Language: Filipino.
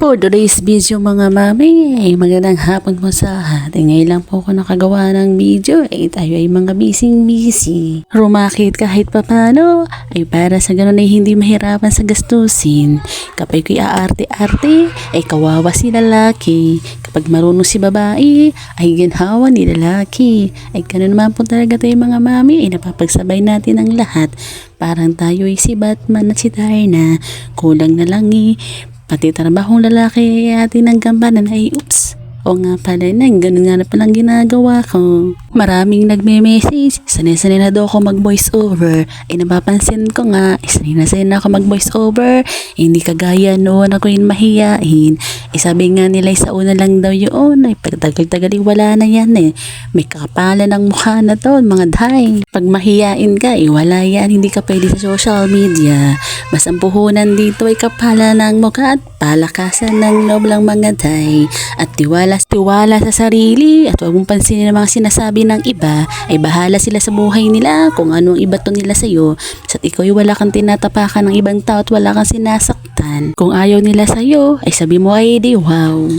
For today's video mga mami, ay magandang hapon po sa atin. Ngayon lang po ako nakagawa ng video, ay tayo ay mga busy busy. Rumakit kahit papano, ay para sa ganun ay hindi mahirapan sa gastusin. Kapag ko'y aarte-arte, ay kawawa si lalaki. Kapag marunong si babae, ay ginhawa ni lalaki. Ay ganun naman po talaga tayo mga mami, ay napapagsabay natin ang lahat. Parang tayo ay si Batman at si Darna. Kulang na lang eh. Pati trabahong lalaki ay atin ng gampanan ay oops. O nga pala na, ganun nga na palang ginagawa ko. Maraming nagme-message, sanay-sanay na daw ako mag-voice over. Ay napapansin ko nga, eh, sanay na ako mag-voice over. Hindi kagaya noon ako yung mahiyain. Eh, sabi nga nila sa una lang daw yun, ay pagtagal-tagal wala na yan eh. May kakapalan ng mukha na to, mga day. Pag mahiyain ka, eh, wala yan, hindi ka pwede sa social media. Mas ang puhunan dito ay kapala ng mukha at palakasan ng loob lang mga day. At tiwala, tiwala sa sarili at huwag mong pansinin ang mga sinasabi ng iba ay bahala sila sa buhay nila kung anong iba to nila sa'yo. At ikaw ay wala kang tinatapakan ng ibang tao at wala kang sinasaktan. Kung ayaw nila sa'yo ay sabi mo ay Lady Wow.